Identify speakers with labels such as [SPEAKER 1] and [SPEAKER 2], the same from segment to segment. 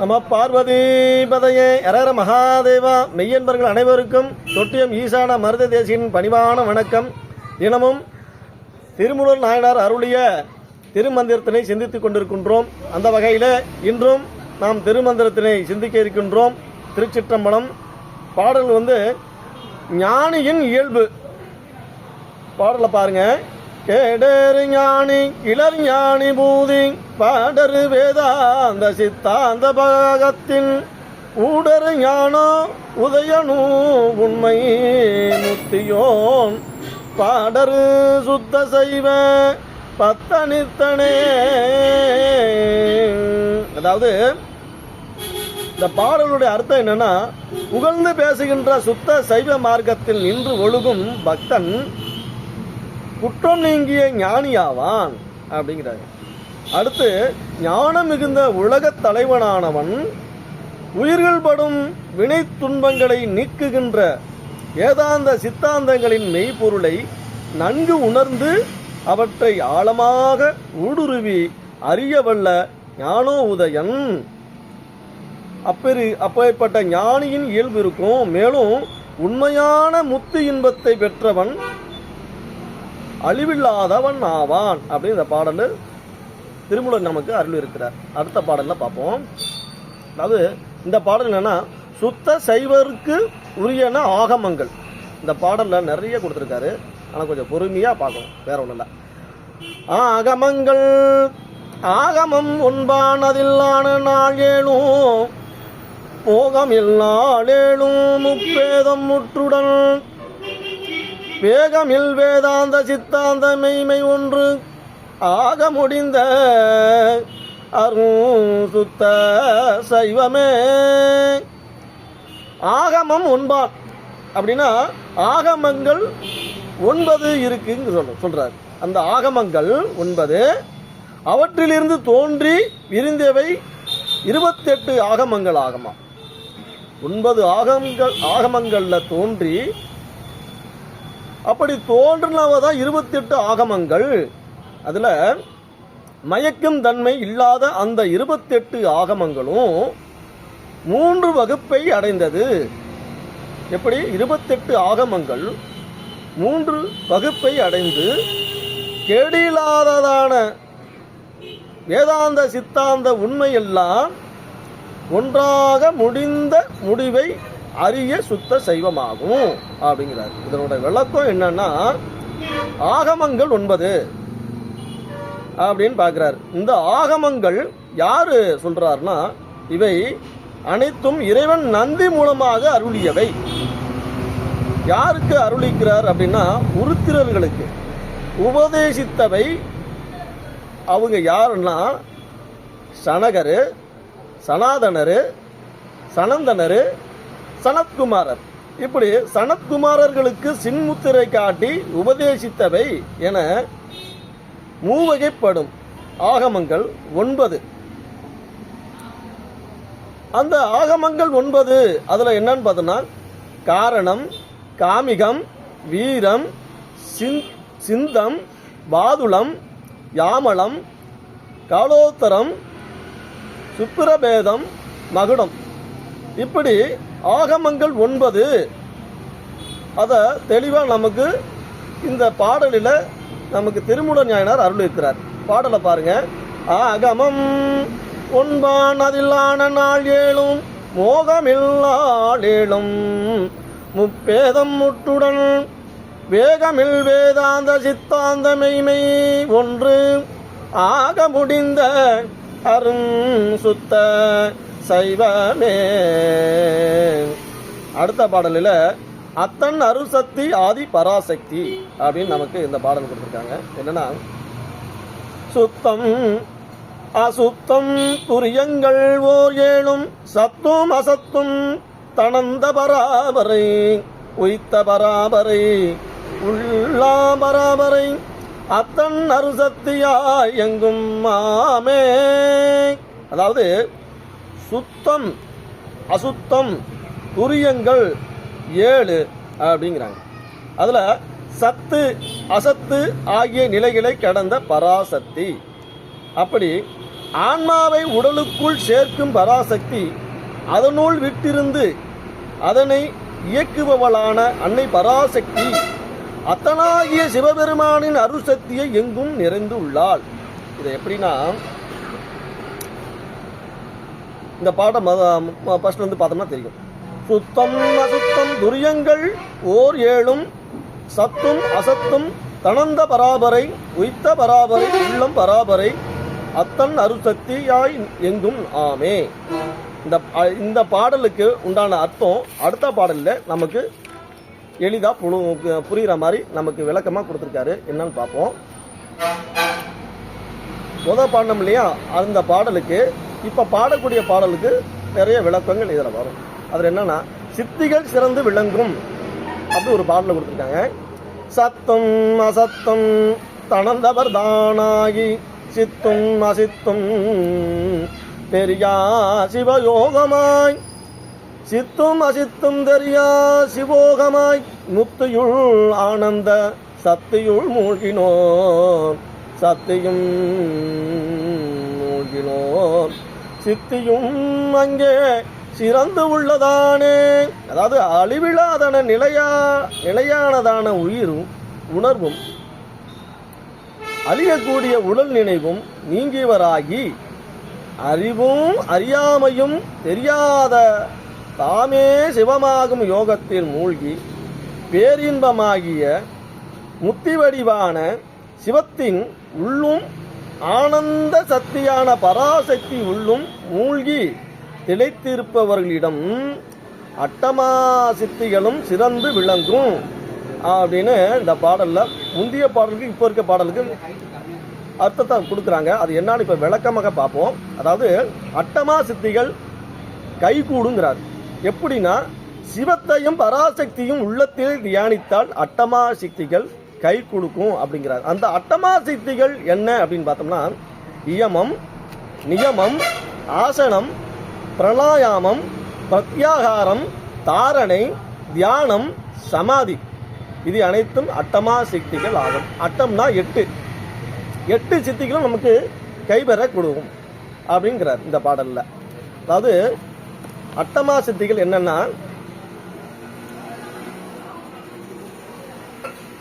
[SPEAKER 1] நம பார்வதி பதையே அரர மகாதேவா. மெய்யன்பர்கள் அனைவருக்கும் தொட்டியம் ஈசான மருத தேசியின் பணிவான வணக்கம். தினமும் திருமுருகன் நாயனார் அருளிய திருமந்திரத்தினை சிந்தித்துக் கொண்டிருக்கின்றோம். அந்த வகையில் இன்றும் நாம் திருமந்திரத்தினை சிந்திக்க இருக்கின்றோம். திருச்சிற்றம்பலம் பாடல் வந்து ஞானியின் இயல்பு. பாடலை பாருங்கள் கேடரு ஞானி இளர் ஞானி பூதி பாடரு வேதாந்த சித்தாந்த பகத்தின் ஊடரு ஞானோ உதயனு உண்மை முத்தியோன் பாடரு சுத்த செய்வ பத்தனித்தனே. அதாவது இந்த பாடலுடைய அர்த்தம் என்னன்னா புகழ்ந்து பேசுகின்ற சுத்த சைவ மார்க்கத்தில் நின்று ஒழுகும் பக்தன் குற்றம் நீங்கிய ஞானியாவான் அப்படிங்கிறாங்க அடுத்து ஞானம் மிகுந்த உலகத் தலைவனானவன் உயிர்கள் படும் வினை துன்பங்களை நீக்குகின்ற ஏதாந்த சித்தாந்தங்களின் மெய்ப்பொருளை நன்கு உணர்ந்து அவற்றை ஆழமாக ஊடுருவி அறியவல்ல ஞானோ உதயன். அப்பெரு அப்பேற்பட்ட ஞானியின் இயல்பு இருக்கும். மேலும் உண்மையான முத்து இன்பத்தை பெற்றவன் அழிவில்லாதவன் ஆவான். அப்படின்னு இந்த பாடல் திருமூலர் நமக்கு அருள் இருக்கிறார் அடுத்த பாடலில் பார்ப்போம். அதாவது இந்த பாடல் என்னென்னா சுத்த சைவருக்கு உரியன ஆகமங்கள். இந்த பாடலில் நிறைய கொடுத்துருக்காரு. ஆனால் கொஞ்சம் பொறுமையாக பார்க்கணும். வேற ஒன்றும் இல்லை. ஆகமங்கள் ஆகமம் ஒன்பானதில்லான நாள் ஏழும் போகம் இல்லாளேழும் முப்பேதம் முற்றுடன் வேகமில் வேதாந்த சித்தாந்த மெய்மை ஒன்று ஆக முடிந்த அருண் சுத்த சைவமே. ஆகமம் ஒன்பான் அப்படின்னா ஆகமங்கள் ஒன்பது இருக்குன்னு சொல்ல சொல்கிறார் அந்த ஆகமங்கள் ஒன்பது அவற்றிலிருந்து தோன்றி விரிந்தவை இருபத்தெட்டு ஆகமங்கள் ஆகமா. ஒன்பது ஆகமங்கள் ஆகமங்களில் தோன்றி அப்படி தோன்றினவ தான் இருபத்தெட்டு ஆகமங்கள். அதில் மயக்கும் தன்மை இல்லாத அந்த இருபத்தெட்டு ஆகமங்களும் மூன்று வகுப்பை அடைந்தது. எப்படி? இருபத்தெட்டு ஆகமங்கள் மூன்று வகுப்பை அடைந்து கேடில்லாததான வேதாந்த சித்தாந்த உண்மையெல்லாம் ஒன்றாக முடிந்த முடிவை அரிய சுத்த சைவமாகும் அப்படிங்கிறார். இதனோட விளக்கம் என்னன்னா ஆகமங்கள் ஒன்பது அப்படின்னு பார்க்கிறார். இந்த ஆகமங்கள் யாரு சொல்கிறாருன்னா இவை அனைத்தும் இறைவன் நந்தி மூலமாக அருளியவை. யாருக்கு அருளிக்கிறார் அப்படின்னா உருத்திரர்களுக்கு. உபதேசித்தவை அவங்க யாருன்னா சனகரு சனாதனரு சனந்தனரு சனத்குமாரர். இப்படி சனத்குமாரர்களுக்கு சின்முத்திரை காட்டி உபதேசித்தவை என மூவகைப்படும். ஆகமங்கள் ஒன்பது. அந்த ஆகமங்கள் ஒன்பது அதில் என்னன்னு பார்த்தோன்னா காரணம் காமிகம் வீரம் சிந்தம் பாதுளம் யாமளம் காலோத்தரம் சுப்பிரபேதம் மகுடம். இப்படி ஆகமங்கள் ஒன்பது. அதை தெளிவாக நமக்கு இந்த பாடலில் நமக்கு திருமூல ஞாயினார் அருள் இருக்கிறார் பாடலை பாருங்க. ஆகமம் ஒன்பான் அதிலான நாள் ஏழும் மோகமில்லாளேழும். முப்பேதம் முட்டுடன் வேகமில் வேதாந்த சித்தாந்த மெய்மை ஒன்று. ஆக முடிந்த அரும் சுத்த சைவமே. அடுத்த பாடலில் அத்தன் அருசக்தி ஆதி பராசக்தி அப்படின்னு நமக்கு இந்த பாடல் கொடுத்துருக்காங்க. என்னன்னா சுத்தம் அசுத்தம் துரியங்கள் ஓர் ஏழும் சத்தும் அசத்தும் தனந்த பராபரை உய்த்த பராபரை உள்ளா பராபரை அத்தன் அருசக்தியாய் எங்கும் மாமே. அதாவது சுத்தம் அசுத்தம் துரியங்கள் ஏழு அப்படிங்கிறாங்க. அதில் சத்து அசத்து ஆகிய நிலைகளை கடந்த பராசக்தி. அப்படி ஆன்மாவை உடலுக்குள் சேர்க்கும் பராசக்தி அதனுள் விட்டிருந்து அதனை இயக்குபவளான அன்னை பராசக்தி அத்தனாகிய சிவபெருமானின் அருசக்தியை எங்கும் நிறைந்து உள்ளாள் இது எப்படின்னா இந்த பாடம் ஃபர்ஸ்ட் வந்து பார்த்தோம்னா தெரியும். சுத்தம் அசுத்தம் துரியங்கள் ஓர் ஏழும் சத்தும் அசத்தும் தனந்த பராபரை உய்த்த பராபரை உள்ளம் பராபரை அத்தன் அருசக்தியாய் எங்கும் ஆமே. இந்த இந்த பாடலுக்கு உண்டான அர்த்தம் அடுத்த பாடலில் நமக்கு எளிதாக புழு புரிகிற மாதிரி நமக்கு விளக்கமாக கொடுத்துருக்காரு. என்னன்னு பார்ப்போம். முத பாடினோம் இல்லையா? அந்த பாடலுக்கு இப்போ பாடக்கூடிய பாடலுக்கு நிறைய விளக்கங்கள் இதில் வரும். அதில் என்னன்னா சித்திகள் சிறந்து விளங்கும் அப்படி ஒரு பாடலை கொடுத்துருக்காங்க. சத்தம் அசத்தம் தனந்தவர் தானாகி சித்தும் அசித்தும் பெரியா சிவயோகமாய் சித்தும் அசித்தும் தெரியா சிவோகமாய் முத்தியுள் ஆனந்த சத்தியுள் மூழ்கினோர் சத்தியும் மூழ்கினோர் சித்தியும் அங்கே சிறந்து உள்ளதானே. அதாவது அழிவிழாதன நிலையா நிலையானதான உயிரும் உணர்வும் அழியக்கூடிய உடல் நினைவும் நீங்கியவராகி அறிவும் அறியாமையும் தெரியாத தாமே சிவமாகும் யோகத்தில் மூழ்கி பேரின்பமாகிய முத்தி வடிவான சிவத்தின் உள்ளும் ஆனந்த சக்தியான பராசக்தி உள்ளும் மூழ்கி திளைத்திருப்பவர்களிடம் அட்டமா சித்திகளும் சிறந்து விளங்கும். அப்படின்னு இந்த பாடலில் முந்தைய பாடலுக்கு இப்போ இருக்க பாடலுக்கு அர்த்தத்தை கொடுக்குறாங்க. அது என்னன்னு இப்போ விளக்கமாக பார்ப்போம். அதாவது அட்டமா சித்திகள் கைகூடுங்கிறார். எப்படின்னா சிவத்தையும் பராசக்தியும் உள்ளத்தில் தியானித்தால் அட்டமா சக்திகள் கை கொடுக்கும் அப்படிங்கிறார். அந்த அட்டமா சித்திகள் என்ன அப்படின்னு பார்த்தோம்னா இயமம் நியமம் ஆசனம் பிரணாயாமம் பிரத்யாகாரம் தாரணை தியானம் சமாதி. இது அனைத்தும் அட்டமா சித்திகள் ஆகும். அட்டம்னா எட்டு. எட்டு சித்திகளும் நமக்கு கைபெற கொடுக்கும் அப்படிங்கிறார் இந்த பாடலில். அதாவது அட்டமா சித்திகள் என்னென்னா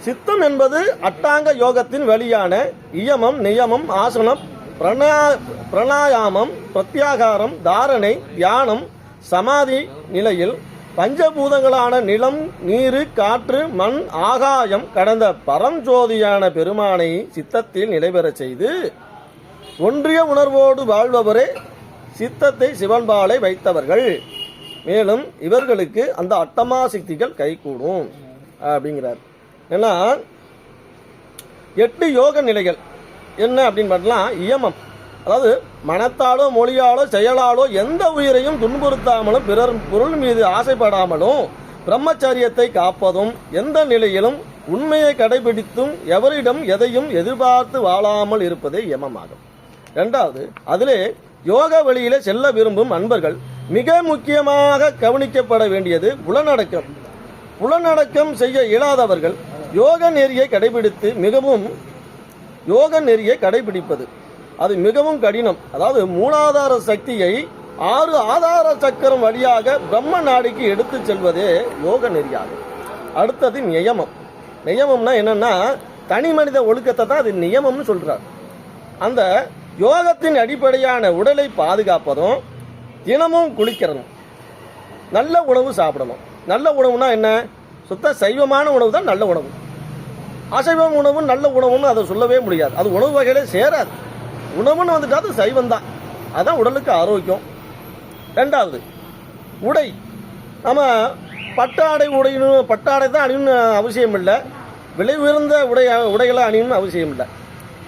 [SPEAKER 1] சித்தம் என்பது அட்டாங்க யோகத்தின் வழியான இயமம் நியமம் ஆசனம் பிரணா பிரணாயாமம் பிரத்யாகாரம் தாரணை தியானம் சமாதி நிலையில் பஞ்சபூதங்களான நிலம் நீர் காற்று மண் ஆகாயம் கடந்த பரஞ்சோதியான பெருமானை சித்தத்தில் நிலைபெறச் செய்து ஒன்றிய உணர்வோடு வாழ்பவரே சித்தத்தை சிவன்பாலை வைத்தவர்கள். மேலும் இவர்களுக்கு அந்த அட்டமா சக்திகள் கைகூடும் அப்படிங்கிறார். ஏன்னா எட்டு யோக நிலைகள். என்ன அப்படின்னு பார்த்தலாம் இயமம். அதாவது மனத்தாலோ மொழியாலோ செயலாலோ எந்த உயிரையும் துன்புறுத்தாமலும் பிறர் பொருள் மீது ஆசைப்படாமலும் பிரம்மச்சரியத்தை காப்பதும் எந்த நிலையிலும் உண்மையை கடைபிடித்தும் எவரிடம் எதையும் எதிர்பார்த்து வாழாமல் இருப்பதே யமமாகும் ரெண்டாவது அதிலே யோக வழியிலே செல்ல விரும்பும் அன்பர்கள் மிக முக்கியமாக கவனிக்கப்பட வேண்டியது புலனடக்கம் புலனடக்கம் செய்ய இயலாதவர்கள் யோக நெறியை கடைபிடித்து மிகவும் யோக நெறியை கடைபிடிப்பது. அது மிகவும் கடினம். அதாவது மூலாதார சக்தியை ஆறு ஆதார சக்கரம் வழியாக பிரம்ம நாடிக்கு எடுத்துச் செல்வதே யோக நெறியாகும். அடுத்தது நியமம். நியமம்னா என்னன்னா தனி மனித ஒழுக்கத்தை தான் அது நியமம்னு சொல்றார். அந்த யோகத்தின் அடிப்படையான உடலை பாதுகாப்பதும் தினமும் குளிக்கிறதும் நல்ல உணவு சாப்பிடணும். நல்ல உணவுனா என்ன? சுத்த சைவமான உணவு தான் நல்ல உணவு. அசைவம் உணவும் நல்ல உணவுன்னு அதை சொல்லவே முடியாது. அது உணவு வகையிலே சேராது. உணவுன்னு வந்துட்டா அது சைவம் தான். அதுதான் உடலுக்கு ஆரோக்கியம். ரெண்டாவது உடை. நம்ம பட்டாடை உடையணும் பட்டாடை தான் அணியணும்னு அவசியம் இல்லை. விலை உயர்ந்த உடை உடைகளை அணியணும்னு அவசியம் இல்லை.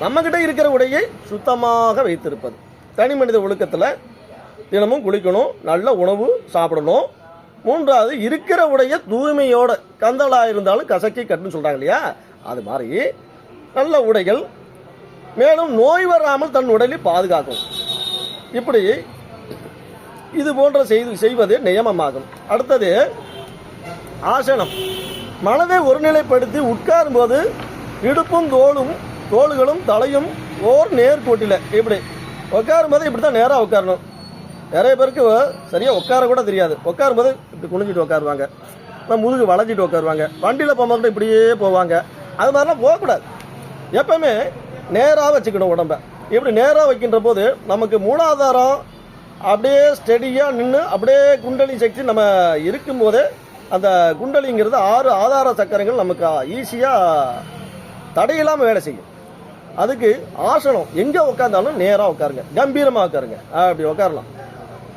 [SPEAKER 1] நம்மக்கிட்ட இருக்கிற உடையை சுத்தமாக வைத்திருப்பது. தனி மனித ஒழுக்கத்தில் தினமும் குளிக்கணும் நல்ல உணவு சாப்பிடணும். மூன்றாவது இருக்கிற உடைய தூய்மையோட கந்தலாக இருந்தாலும் கசக்கி கட்டுன்னு சொல்கிறாங்க இல்லையா? அது மாதிரி நல்ல உடைகள் மேலும் நோய் வராமல் தன் உடலை பாதுகாக்கும். இப்படி இது போன்ற செய்து செய்வது நியமமாகும். அடுத்தது ஆசனம். மனதை ஒருநிலைப்படுத்தி உட்காரும்போது இடுப்பும் தோளும் தோள்களும் தலையும் ஓர் நேர்கோட்டில். இப்படி உட்காரும் போது இப்படி தான் நேராக உட்காரணும். நிறைய பேருக்கு சரியாக உட்கார கூட தெரியாது. உட்காரும்போது இப்படி குனிஞ்சிட்டு உட்காருவாங்க. இப்போ முதுகு வளைஞ்சிட்டு உட்காருவாங்க. வண்டியில் போகும்போது கூட இப்படியே போவாங்க. அது மாதிரிலாம் போகக்கூடாது. எப்பவுமே நேராக வச்சுக்கணும் உடம்ப. இப்படி நேராக வைக்கின்ற போது நமக்கு மூலாதாரம் அப்படியே ஸ்டெடியாக நின்று அப்படியே குண்டலி சக்தி நம்ம இருக்கும்போதே அந்த குண்டலிங்கிறது ஆறு ஆதார சக்கரங்கள் நமக்கு ஈஸியாக தடையில்லாமல் வேலை செய்யும். அதுக்கு ஆசனம் எங்கே உட்காந்தாலும் நேராக உட்காருங்க. கம்பீரமாக உட்காருங்க. அப்படி உட்காரலாம்.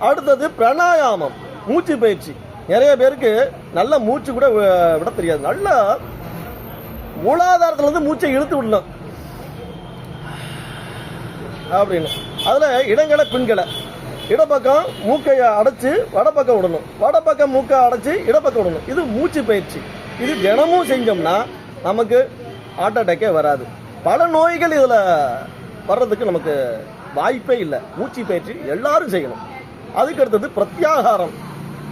[SPEAKER 1] அடுத்தது பிராணாயாமம் மூச்சு பயிற்சி. நிறைய பேருக்கு நல்ல மூச்சு கூட விட தெரியாது. நல்லா மூலாதாரத்துல இருந்து மூச்சை இழுத்து விடணும். அப்படின்னு. அதில் இடங்களை பின்களை இடப்பக்கம் மூக்கை அடைச்சி வடப்பக்கம் விடணும். வடப்பக்கம் மூக்கை அடைச்சு இடப்பக்கம் விடணும். இது மூச்சு பயிற்சி. இது தினமும் செஞ்சோம்னா நமக்கு ஹார்ட் அட்டாக்கே வராது. பல நோய்கள் இதில் வர்றதுக்கு நமக்கு வாய்ப்பே இல்லை. மூச்சு பயிற்சி எல்லாரும் செய்யணும். அதுக்கு அடுத்தது பிரத்யாகாரம்.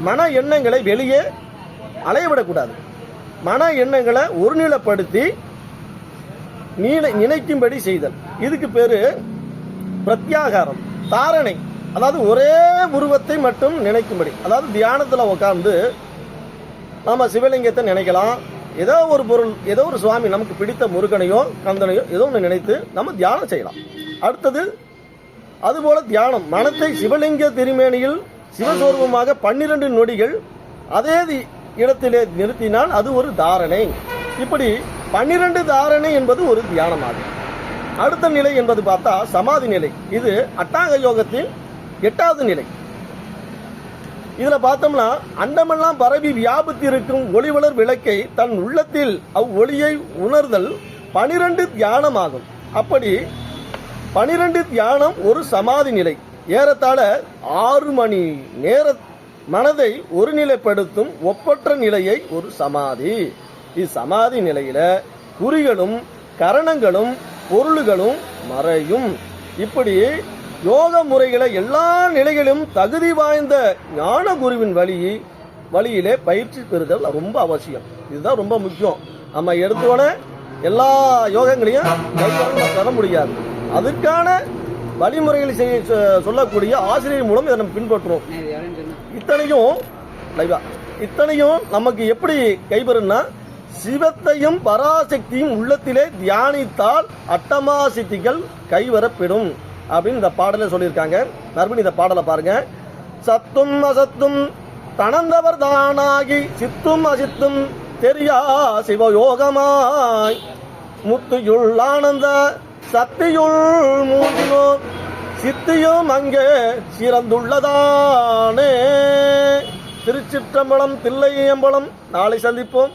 [SPEAKER 1] மன எண்ணங்களை வெளியே அலையவிடக்கூடாது. மன எண்ணங்களை ஒருநிலைப்படுத்தி நீனை நினைக்கும்படி செய்தல். இதுக்கு பேரு பிரத்யாகாரம். தாரணை. அதாவது ஒரே உருவத்தை மட்டும் நினைக்கும்படி. அதாவது தியானத்தில் உட்கார்ந்து நம்ம சிவலிங்கத்தை நினைக்கலாம். ஏதோ ஒரு பொருள் ஏதோ ஒரு சுவாமி நமக்கு பிடித்த முருகனையோ கந்தனையோ ஏதோ ஒன்று நினைத்து நம்ம தியானம் செய்யலாம். அடுத்தது அதுபோல தியானம். மனத்தை சிவலிங்க திருமேனியில் சிவசோர்வமாக பன்னிரண்டு நொடிகள் அதே இடத்திலே நிறுத்தினால் அது ஒரு தாரணை. இப்படி பன்னிரண்டு தாரணை என்பது ஒரு தியானமாகும். அடுத்த நிலை என்பது பார்த்தா சமாதி நிலை. இது அட்டாக யோகத்தின் எட்டாவது நிலை. இதுல பார்த்தோம்னா அண்டமெல்லாம் பரவி வியாபித்திருக்கும் ஒளிவளர் விளக்கை தன் உள்ளத்தில் அவ்வொளியை உணர்தல் பனிரெண்டு தியானமாகும். அப்படி பனிரெண்டு தியானம் ஒரு சமாதி நிலை. ஏறத்தாழ ஆறு மணி நேர மனதை ஒருநிலைப்படுத்தும் ஒப்பற்ற நிலையை ஒரு சமாதி. இச்சமாதி நிலையில குறிகளும் கரணங்களும் பொருள்களும் மறையும். இப்படி யோக முறைகளை எல்லா நிலைகளிலும் தகுதி வாய்ந்த ஞான குருவின் வழி வழியிலே பயிற்சி பெறுதல் ரொம்ப அவசியம். இதுதான் ரொம்ப முக்கியம். நம்ம எடுத்தோட எல்லா யோகங்களையும் தர முடியாது. அதுக்கான வழிமுறைகளை செய்ய சொல்லக்கூடிய ஆசிரியர் மூலம் இதை நம்ம பின்பற்றுவோம். இத்தனையும் லைவா இத்தனையும் நமக்கு எப்படி கைபெறும்னா சிவத்தையும் பராசக்தியும் உள்ளத்திலே தியானித்தால் அட்டமா சித்திகள் கைவரப்பெறும். அப்படின்னு இந்த பாடலை சொல்லியிருக்காங்க. மறுபடியும் இந்த பாடலை பாருங்க. சத்தும் அசத்தும் தனந்தவர் தானாகி சித்தும் அசித்தும் தெரியா சிவயோகமாய். முத்துயுள் சக்தியுள் சத்தியுள் சித்தியும் அங்கே சிறந்துள்ளதானே. திருச்சிற்றம்பலம் தில்லையம்பலம் நாளை சந்திப்போம்.